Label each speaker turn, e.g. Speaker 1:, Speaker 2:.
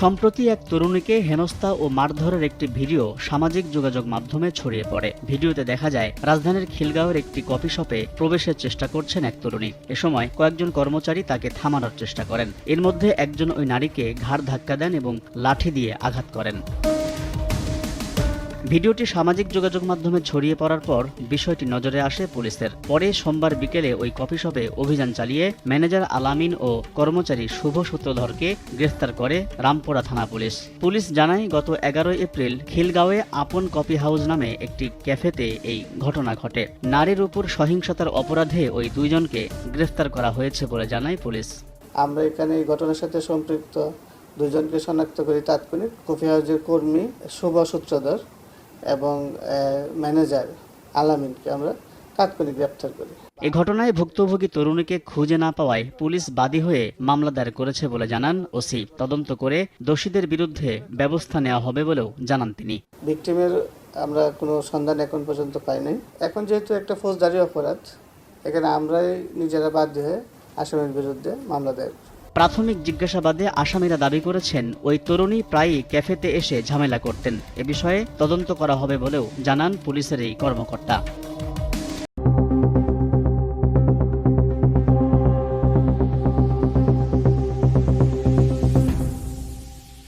Speaker 1: সম্প্রতি এক তরুণীকে হেনস্থা ও মারধরের একটি ভিডিও সামাজিক যোগাযোগ মাধ্যমে ছড়িয়ে পড়ে। ভিডিওতে দেখা যায়, রাজধানীর খিলগাঁওয়ের একটি কফি শপে প্রবেশের চেষ্টা করছেন এক তরুণী। এ সময় কয়েকজন কর্মচারী তাকে থামানোর চেষ্টা করেন। এর মধ্যে একজন ওই নারীকে ঘাড় ধাক্কা দেন এবং লাঠি দিয়ে আঘাত করেন। ভিডিওটি সামাজিক যোগাযোগ মাধ্যমে ছড়িয়ে পড়ার পর বিষয়টি নজরে আসে পুলিশের। পরে সোমবার বিকেলে ওই কফি শপে অভিযান চালিয়ে ম্যানেজার আলামিন ও কর্মচারী শুভ সূত্রধরকে গ্রেফতার করে রামপুরা থানা পুলিশ। পুলিশ জানায়, গত এগারোই এপ্রিল খিলগাঁওয়ে আপন কফি হাউস নামে একটি ক্যাফেতে এই ঘটনা ঘটে। নারীর উপর সহিংসতার অপরাধে ওই দুইজনকে গ্রেফতার করা হয়েছে বলে জানায় পুলিশ।
Speaker 2: আমরা এখানে এই ঘটনার সাথে সম্পৃক্ত। দুজনকে শনাক্ত করি তাৎক্ষণিক কফি হাউসের কর্মী শুভ সূত্রধর। এবং ম্যানেজার আলামিনকে আমরা তাৎক্ষণিক গ্রেপ্তার করি।
Speaker 1: এ ঘটনায় ভুক্তভোগী তরুণীকে খুঁজে না পাওয়ায় পুলিশ বাদী হয়ে মামলা দায়ের করেছে বলে জানান ওসি। তদন্ত করে দোষীদের বিরুদ্ধে ব্যবস্থা নেওয়া হবে বলেও জানান তিনি।
Speaker 2: ভিকটিমের আমরা কোনো সন্ধান এখন পর্যন্ত পাই নাই। এখন যেহেতু একটা ফৌজদারি অপরাধ এখানে আমরাই নিজেরা বাধ্য হয়ে আসামির বিরুদ্ধে মামলা দায়ের।
Speaker 1: প্রাথমিক জিজ্ঞাসাবাদে আসামিরা দাবি করেছেন, ওই তরুণী প্রায়ই ক্যাফেতে এসে ঝামেলা করতেন। এ বিষয়ে তদন্ত করা হবে বলেও জানান পুলিশের এই কর্মকর্তা।